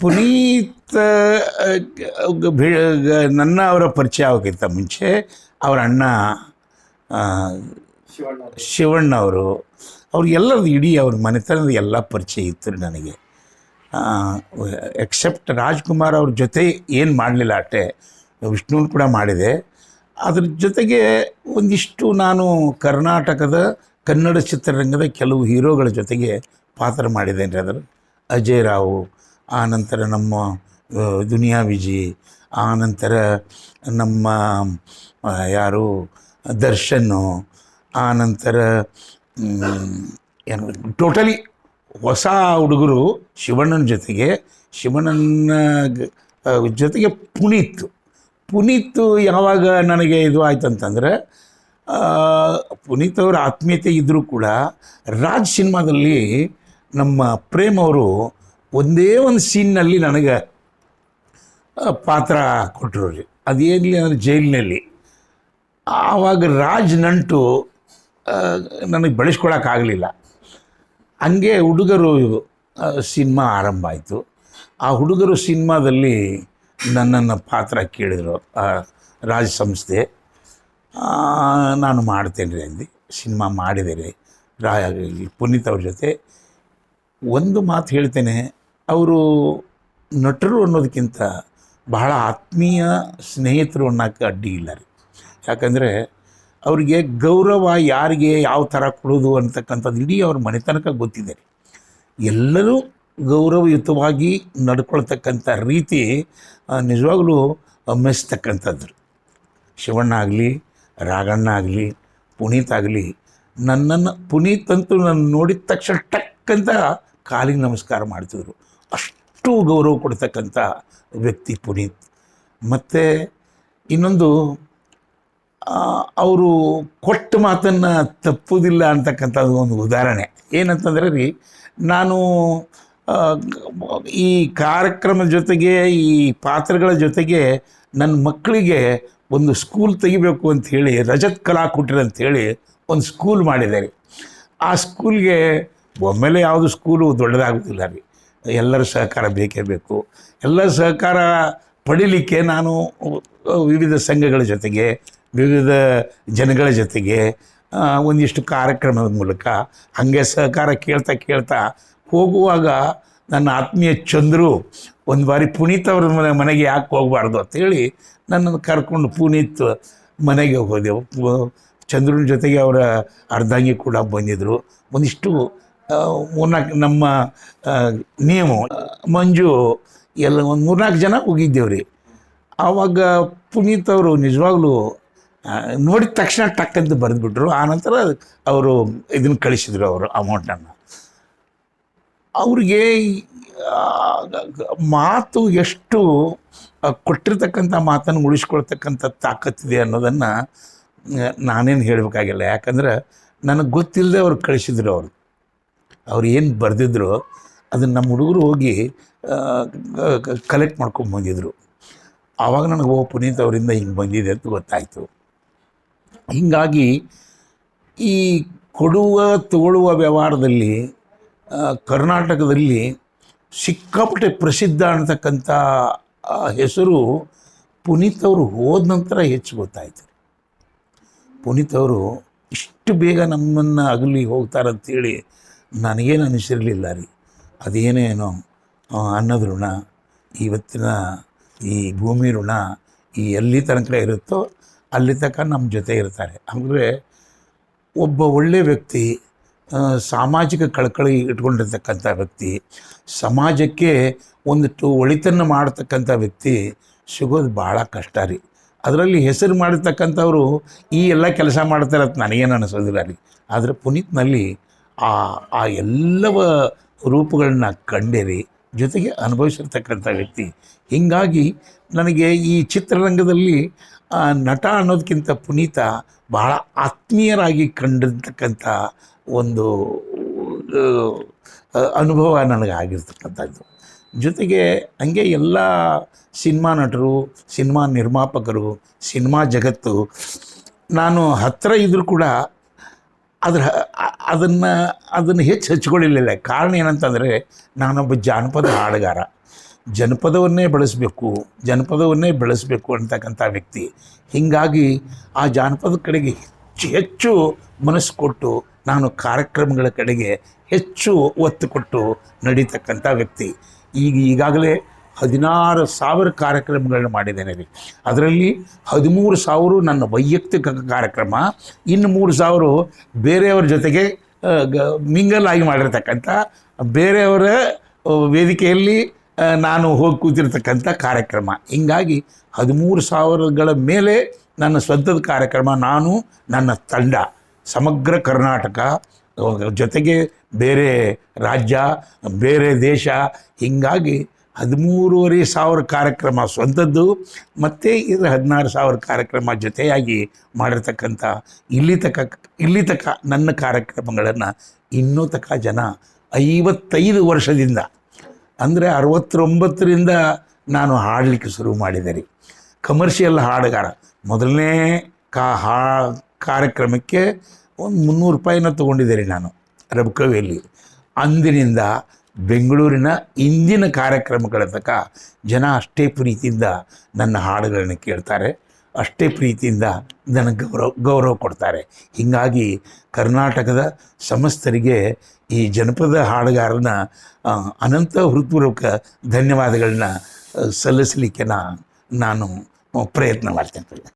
ಪುನೀತ್ ನನ್ನ ಅವರ ಪರಿಚಯ ಆಗೋಕ್ಕಿಂತ ಮುಂಚೆ ಅವರ ಅಣ್ಣ ಶಿವಣ್ಣ ಅವರು, ಅವ್ರು ಎಲ್ಲರದು ಇಡೀ ಅವ್ರ ಮನೆತನದ ಎಲ್ಲ ಪರಿಚಯ ಇತ್ತು ನನಗೆ. ಎಕ್ಸೆಪ್ಟ್ ರಾಜ್ಕುಮಾರ್ ಅವ್ರ ಜೊತೆ ಏನು ಮಾಡಲಿಲ್ಲ ಅಷ್ಟೇ ವಿಷ್ಣುನ್ ಕೂಡ ಮಾಡಿದೆ. ಅದ್ರ ಜೊತೆಗೆ ಒಂದಿಷ್ಟು ನಾನು ಕರ್ನಾಟಕದ ಕನ್ನಡ ಚಿತ್ರರಂಗದ ಕೆಲವು ಹೀರೋಗಳ ಜೊತೆಗೆ ಪಾತ್ರ ಮಾಡಿದ್ದೇನೆ ಅದರ ಅಜಯ್ ರಾವ್ ಆನಂತರ ನಮ್ಮ ದುನಿಯಾ ವಿಜಿ, ಆನಂತರ ನಮ್ಮ ಯಾರು, ದರ್ಶನ್ನು, ಆನಂತರ ಏನು, ಟೋಟಲಿ ಹೊಸ ಹುಡುಗರು ಶಿವಣ್ಣನ ಜೊತೆಗೆ ಶಿವಣ್ಣನ ಜೊತೆಗೆ ಪುನೀತ್. ಪುನೀತ್ ಯಾವಾಗ ನನಗೆ ಇದು ಆಯ್ತು ಅಂತಂದ್ರೆ ಪುನೀತ್ ಅವರ ಆತ್ಮೀಯತೆ ಇದ್ದರೂ ಕೂಡ ರಾಜ್ ಸಿನಿಮಾದಲ್ಲಿ ನಮ್ಮ ಪ್ರೇಮ್ ಅವರು ಒಂದೇ ಒಂದು ಸೀನ್ನಲ್ಲಿ ನನಗೆ ಪಾತ್ರ ಕೊಟ್ಟರು ರೀ ಅದೇನಲಿ ಅಂದರೆ ಜೈಲಿನಲ್ಲಿ. ಆವಾಗ ರಾಜ್ ನಂಟು ನನಗೆ ಬೆಳೆಸ್ಕೊಳಕ್ಕಾಗಲಿಲ್ಲ ಹಂಗೆ ಹುಡುಗರು ಸಿನಿಮಾ ಆರಂಭ ಆಯಿತು. ಆ ಹುಡುಗರು ಸಿನಿಮಾದಲ್ಲಿ ನನ್ನನ್ನು ಪಾತ್ರ ಕೇಳಿದರು ರಾಜ್ ಸಂಸ್ಥೆ. ನಾನು ಮಾಡ್ತೇನೆ ರೀ ಅಂದು. ಸಿನಿಮಾ ಮಾಡಿದೆ ರೀ. ರಾ ಪುನೀತ್ ಅವ್ರ ಜೊತೆ. ಒಂದು ಮಾತು ಹೇಳ್ತೇನೆ. ಅವರು ನಟರು ಅನ್ನೋದಕ್ಕಿಂತ ಬಹಳ ಆತ್ಮೀಯ ಸ್ನೇಹಿತರು ಅನ್ನೋಕ್ಕೆ ಅಡ್ಡಿ ಇಲ್ಲ ರೀ. ಯಾಕಂದರೆ ಅವರಿಗೆ ಗೌರವ ಯಾರಿಗೆ ಯಾವ ಥರ ಕೊಡೋದು ಅಂತಕ್ಕಂಥದ್ದು ಇಡೀ ಅವ್ರ ಮನೆತನಕ ಗೊತ್ತಿದೆ ರೀ. ಎಲ್ಲರೂ ಗೌರವಯುತವಾಗಿ ನಡ್ಕೊಳ್ತಕ್ಕಂಥ ರೀತಿ ನಿಜವಾಗಲೂ ಮೆಚ್ಚತಕ್ಕಂಥದ್ದು ಶಿವಣ್ಣ ಆಗಲಿ, ರಾಗಣ್ಣ ಆಗಲಿ, ಪುನೀತ್ ಆಗಲಿ, ನನ್ನನ್ನು ಪುನೀತ್ ಅಂತೂ ನಾನು ನೋಡಿದ ತಕ್ಷಣ ಟಕ್ ಅಂತ ಕಾಲಿಗೆ ನಮಸ್ಕಾರ ಮಾಡ್ತಿದ್ರು. ಅಷ್ಟು ಗೌರವ ಕೊಡ್ತಕ್ಕಂಥ ವ್ಯಕ್ತಿ ಪುನೀತ್. ಮತ್ತು ಇನ್ನೊಂದು ಅವರು ಕೊಟ್ಟ ಮಾತನ್ನು ತಪ್ಪುವುದಿಲ್ಲ ಅಂತಕ್ಕಂಥದ್ದು ಒಂದು ಉದಾಹರಣೆ. ಏನಂತಂದರೆ ರೀ, ನಾನು ಈ ಕಾರ್ಯಕ್ರಮದ ಜೊತೆಗೆ, ಈ ಪಾತ್ರಗಳ ಜೊತೆಗೆ ನನ್ನ ಮಕ್ಕಳಿಗೆ ಒಂದು ಸ್ಕೂಲ್ ತೆಗಿಬೇಕು ಅಂತ ಹೇಳಿ, ರಜತ್ ಅಂತ ಹೇಳಿ ಒಂದು ಸ್ಕೂಲ್ ಮಾಡಿದ್ದಾರೆ ಆ ಸ್ಕೂಲ್ಗೆ ಒಮ್ಮೆಲೆ ಯಾವುದು ಸ್ಕೂಲು ದೊಡ್ಡದಾಗೋದಿಲ್ಲ ರೀ. ಎಲ್ಲರ ಸಹಕಾರ ಬೇಕೇ ಬೇಕು. ಎಲ್ಲರ ಸಹಕಾರ ಪಡೀಲಿಕ್ಕೆ ನಾನು ವಿವಿಧ ಸಂಘಗಳ ಜೊತೆಗೆ, ವಿವಿಧ ಜನಗಳ ಜೊತೆಗೆ ಒಂದಿಷ್ಟು ಕಾರ್ಯಕ್ರಮದ ಮೂಲಕ ಹಾಗೆ ಸಹಕಾರ ಕೇಳ್ತಾ ಕೇಳ್ತಾ ಹೋಗುವಾಗ ನನ್ನ ಆತ್ಮೀಯ ಚಂದ್ರು ಒಂದು ಬಾರಿ ಪುನೀತ್ ಅವ್ರ ಮನೆ, ಮನೆಗೆ ಯಾಕೆ ಹೋಗಬಾರ್ದು ಅಂತೇಳಿ ನನ್ನನ್ನು ಕರ್ಕೊಂಡು ಪುನೀತ್ ಮನೆಗೆ ಹೋದೆವು ಚಂದ್ರನ ಜೊತೆಗೆ ಅವರ ಅರ್ಧಾಂಗಿ ಕೂಡ ಬಂದಿದ್ದರು ಒಂದಿಷ್ಟು ಮೂರ್ನಾಲ್ಕು ನಮ್ಮ ನಿಯಮ ಮಂಜು, ಎಲ್ಲ ಒಂದು ಮೂರ್ನಾಲ್ಕು ಜನ ಹೋಗಿದ್ದೇವೆ ರೀ ಆವಾಗ ಪುನೀತ್ ಅವರು ನಿಜವಾಗ್ಲೂ ನೋಡಿದ ತಕ್ಷಣ ಟಕ್ ಅಂತ ಬರೆದ್ಬಿಟ್ರು. ಆನಂತರ ಅವರು ಇದನ್ನು ಕಳಿಸಿದ್ರು ಅವರು ಅಮೌಂಟನ್ನು ಅವ್ರಿಗೆ ಮಾತು ಎಷ್ಟು ಕೊಟ್ಟಿರ್ತಕ್ಕಂಥ ಮಾತನ್ನು ಉಳಿಸ್ಕೊಳ್ತಕ್ಕಂಥ ತಾಕತ್ತಿದೆ ಅನ್ನೋದನ್ನು ನಾನೇನು ಹೇಳಬೇಕಾಗಿಲ್ಲ. ಯಾಕಂದ್ರೆ ನನಗೆ ಗೊತ್ತಿಲ್ಲದೆ ಅವ್ರು ಕಳಿಸಿದ್ರು ಅವರು. ಅವ್ರು ಏನು ಬರೆದಿದ್ರು ಅದನ್ನು ನಮ್ಮ ಹುಡುಗರು ಹೋಗಿ ಕಲೆಕ್ಟ್ ಮಾಡ್ಕೊಂಡು ಬಂದಿದ್ರು. ಆವಾಗ ನನಗೆ, ಓ, ಪುನೀತ್ ಅವರಿಂದ ಹಿಂಗೆ ಬಂದಿದೆ ಅಂತ ಗೊತ್ತಾಯಿತು. ಹೀಗಾಗಿ ಈ ಕೊಡುವ ತಗೊಳ್ಳುವ ವ್ಯವಹಾರದಲ್ಲಿ ಕರ್ನಾಟಕದಲ್ಲಿ ಸಿಕ್ಕಾಪಟ್ಟೆ ಪ್ರಸಿದ್ಧ ಅನ್ನತಕ್ಕಂಥ, ಆ, ಹೆಸರು ಪುನೀತ್ ಅವರು ಹೋದ ನಂತರ ಹೆಚ್ಚು ಗೊತ್ತಾಯಿತು. ಪುನೀತ್ ಅವರು ಇಷ್ಟು ಬೇಗ ನಮ್ಮನ್ನು ಅಗಲಿ ಹೋಗ್ತಾರಂತೇಳಿ ನನಗೇನು ಅನಿಸಿರಲಿಲ್ಲ ರೀ. ಅದೇನೇನೋ ಅನ್ನದ ಋಣ, ಇವತ್ತಿನ ಈ ಭೂಮಿ ಋಣ, ಈ ಎಲ್ಲಿ ತನಕ ಇರುತ್ತೋ ಅಲ್ಲಿ ತನಕ ನಮ್ಮ ಜೊತೆ ಇರ್ತಾರೆ. ಅಂದರೆ ಒಬ್ಬ ಒಳ್ಳೆಯ ವ್ಯಕ್ತಿ ಸಾಮಾಜಿಕ ಕಳಕಳಿ ಇಟ್ಕೊಂಡಿರ್ತಕ್ಕಂಥ ವ್ಯಕ್ತಿ, ಸಮಾಜಕ್ಕೆ ಒಂದಿಷ್ಟು ಒಳಿತನ್ನು ಮಾಡತಕ್ಕಂಥ ವ್ಯಕ್ತಿ ಸಿಗೋದು ಭಾಳ ಕಷ್ಟ ರೀ. ಅದರಲ್ಲಿ ಹೆಸರು ಮಾಡಿರ್ತಕ್ಕಂಥವ್ರು ಈ ಎಲ್ಲ ಕೆಲಸ ಮಾಡ್ತಾರೆ ಅಂತ ನನಗೇನು ಅನಿಸೋದಿಲ್ಲ ರೀ. ಆದರೆ ಪುನೀತ್ನಲ್ಲಿ ಆ ಆ ಎಲ್ಲವ ರೂಪಗಳನ್ನ ಕಂಡಿರಿ ಜೊತೆಗೆ ಅನುಭವಿಸಿರ್ತಕ್ಕಂಥ ವ್ಯಕ್ತಿ. ಹೀಗಾಗಿ ನನಗೆ ಈ ಚಿತ್ರರಂಗದಲ್ಲಿ ನಟ ಅನ್ನೋದಕ್ಕಿಂತ ಪುನೀತ ಬಹಳ ಆತ್ಮೀಯರಾಗಿ ಕಂಡಿರ್ತಕ್ಕಂಥ ಒಂದು ಅನುಭವ ನನಗೆ ಆಗಿರ್ತಕ್ಕಂಥದ್ದು ಜೊತೆಗೆ ಹಂಗೆ ಎಲ್ಲ ಸಿನಿಮಾ ನಟರು, ಸಿನಿಮಾ ನಿರ್ಮಾಪಕರು, ಸಿನಿಮಾ ಜಗತ್ತು, ನಾನು ಹತ್ತಿರ ಇದ್ದರೂ ಕೂಡ ಅದ್ರ ಅದನ್ನು ಅದನ್ನು ಹೆಚ್ಚು ಹಚ್ಕೊಳ್ಳಿಲ್ಲ ಕಾರಣ ಏನಂತಂದರೆ, ನಾನೊಬ್ಬ ಜಾನಪದ ಹಾಡುಗಾರ. ಜನಪದವನ್ನೇ ಬೆಳೆಸಬೇಕು ಜನಪದವನ್ನೇ ಬೆಳೆಸಬೇಕು ಅಂತಕ್ಕಂಥ ವ್ಯಕ್ತಿ. ಹೀಗಾಗಿ ಆ ಜಾನಪದ ಕಡೆಗೆ ಹೆಚ್ಚು ಹೆಚ್ಚು ಮನಸ್ಸು ಕೊಟ್ಟು, ನಾನು ಕಾರ್ಯಕ್ರಮಗಳ ಕಡೆಗೆ ಹೆಚ್ಚು ಒತ್ತು ಕೊಟ್ಟು ನಡೀತಕ್ಕಂಥ ವ್ಯಕ್ತಿ. ಈಗ ಈಗಾಗಲೇ ಹದಿನಾರು ಸಾವಿರ ಕಾರ್ಯಕ್ರಮಗಳನ್ನ ಮಾಡಿದ್ದೇನೆ ರೀ. ಅದರಲ್ಲಿ ಹದಿಮೂರು ಸಾವಿರ ನನ್ನ ವೈಯಕ್ತಿಕ ಕಾರ್ಯಕ್ರಮ, ಇನ್ನು ಮೂರು ಸಾವಿರ ಬೇರೆಯವ್ರ ಜೊತೆಗೆ ಮಿಂಗಲ್ ಆಗಿ ಮಾಡಿರ್ತಕ್ಕಂಥ, ಬೇರೆಯವರ ವೇದಿಕೆಯಲ್ಲಿ ನಾನು ಹೋಗಿ ಕೂತಿರ್ತಕ್ಕಂಥ ಕಾರ್ಯಕ್ರಮ. ಹೀಗಾಗಿ ಹದಿಮೂರು ಸಾವಿರಗಳ ಮೇಲೆ ನನ್ನ ಸ್ವಂತದ ಕಾರ್ಯಕ್ರಮ, ನಾನು, ನನ್ನ ತಂಡ, ಸಮಗ್ರ ಕರ್ನಾಟಕ ಜೊತೆಗೆ ಬೇರೆ ರಾಜ್ಯ, ಬೇರೆ ದೇಶ, ಹೀಗಾಗಿ ಹದಿಮೂರುವರೆ ಸಾವಿರ ಕಾರ್ಯಕ್ರಮ ಸ್ವಂತದ್ದು, ಮತ್ತು ಇದು ಹದಿನಾರು ಸಾವಿರ ಕಾರ್ಯಕ್ರಮ ಜೊತೆಯಾಗಿ ಮಾಡಿರ್ತಕ್ಕಂಥ ಇಲ್ಲಿ ತಕ ಇಲ್ಲಿ ತಕ ನನ್ನ ಕಾರ್ಯಕ್ರಮಗಳನ್ನು ಇನ್ನೂ ತಕ ಜನ ಐವತ್ತೈದು ವರ್ಷದಿಂದ, ಅಂದರೆ ಅರವತ್ತೊಂಬತ್ತರಿಂದ ನಾನು ಹಾಡಲಿಕ್ಕೆ ಶುರು ಮಾಡಿದೆ ರೀ ಕಮರ್ಷಿಯಲ್ ಹಾಡುಗಾರ, ಮೊದಲನೇ ಕಾ, ಹಾ, ಕಾರ್ಯಕ್ರಮಕ್ಕೆ ಒಂದು ಮುನ್ನೂರು ರೂಪಾಯಿನ ತೊಗೊಂಡಿದ್ದೆ ರೀ ನಾನು ರಬ್ಕವಿಯಲ್ಲಿ ಅಂದಿನಿಂದ ಬೆಂಗಳೂರಿನ ಇಂದಿನ ಕಾರ್ಯಕ್ರಮಗಳ ತನಕ ಜನ ಅಷ್ಟೇ ಪ್ರೀತಿಯಿಂದ ನನ್ನ ಹಾಡುಗಳನ್ನು ಕೇಳ್ತಾರೆ, ಅಷ್ಟೇ ಪ್ರೀತಿಯಿಂದ ನನಗೆ ಗೌರವ ಗೌರವ ಕೊಡ್ತಾರೆ. ಹೀಗಾಗಿ ಕರ್ನಾಟಕದ ಸಮಸ್ತರಿಗೆ ಈ ಜನಪದ ಹಾಡುಗಾರನ ಅನಂತ ಹೃತ್ಪೂರ್ವಕ ಧನ್ಯವಾದಗಳನ್ನ ಸಲ್ಲಿಸಲಿಕ್ಕೆ ನಾನು ಪ್ರಯತ್ನ ಮಾಡ್ತೇನೆ.